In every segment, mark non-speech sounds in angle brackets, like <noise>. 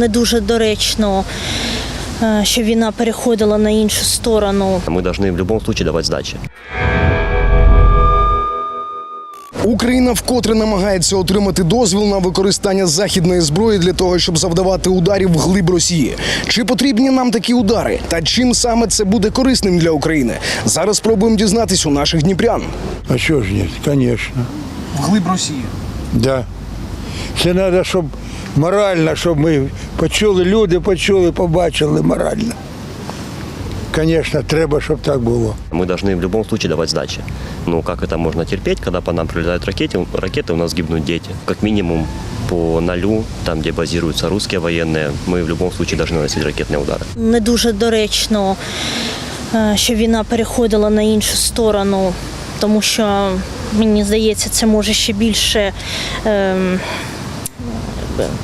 Не дуже доречно, е, що війна переходила на іншу сторону. Мы должны в любом случае давать сдачи. Україна вкотре намагається отримати дозвіл на використання західної зброї для того, щоб завдавати ударів вглиб Росії. Чи потрібні нам такі удари? Та чим саме це буде корисним для України? Зараз спробуємо дізнатись у наших дніпрян. А що ж ні? Звісно. Вглиб Росії. Да. Це треба, щоб морально, щоб ми почули, люди почули, побачили морально. Звісно, треба, щоб так було. Мы должны в любом случае давать сдачи. Ну, как это можно терпеть, когда по нам прилетают ракеты, ракеты у нас гибнут дети. Как минимум по нолю, там, где базируются русские военные, мы в любом случае должны наносить ракетные удары. Не дуже доречно, е, що війна переходила на іншу сторону, тому що мені здається, це може ще більше ем, якби,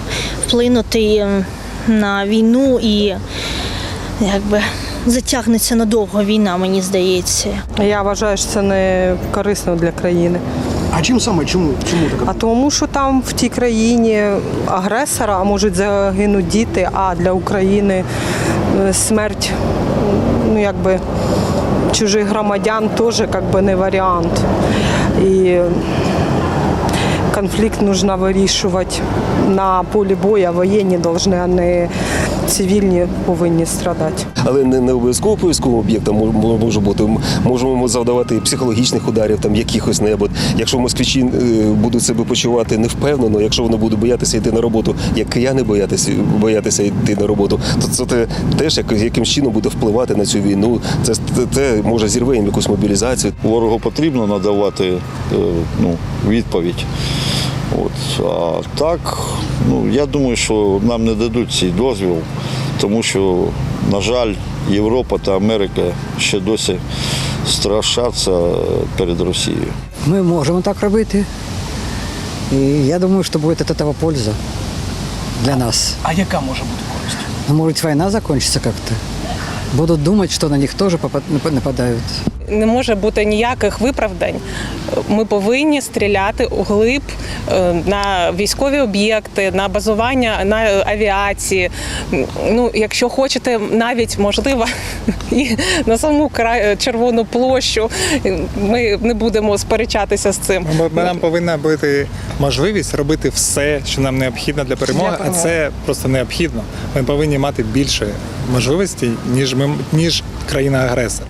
вплинути на війну і якби затягнеться надовго війна, мені здається. Я вважаю, що це не корисно для країни. А чим саме? Чому? Чому така? А тому, що там в тій країні агресора можуть загинути діти, а для України е, смерть ну, якби, чужих громадян теж якби, не варіант. І конфлікт потрібно вирішувати на полі бою, воєнні повинні, а не цивільні повинні страдати. але не, не обов'язково по військовим об'єктам мож- мож- може бути. Можемо завдавати психологічних ударів, там якихось небудь. Якщо москвичі е, будуть себе почувати невпевнено, якщо вони будуть боятися йти на роботу, як кияни боятися, боятися йти на роботу, то це те, теж як, якимсь чином буде впливати на цю війну. Це те, те може зірве їм якусь мобілізацію. Ворогу потрібно надавати е, ну, відповідь. От. А так, ну, я думаю, що нам не дадуть цей дозвіл, тому що, на жаль, Європа та Америка ще досі страшаться перед Росією. Ми можемо так робити. І я думаю, що буде від цього польза для нас. А яка може бути користь? Ну, Может, война закончится как-то. Будут думать, что на них тоже попад- нап- нападают. Не може бути ніяких виправдань. Ми повинні стріляти у глиб е, на військові об'єкти, на базування на авіації. Ну, якщо хочете, навіть можливо, <laughs> і на саму кра- червону площу. Ми не будемо сперечатися з цим. Бо бо нам повинна бути можливість робити все, що нам необхідно для перемоги, а це просто необхідно. Ми повинні мати більше можливостей, ніж ми ніж країна-агресор.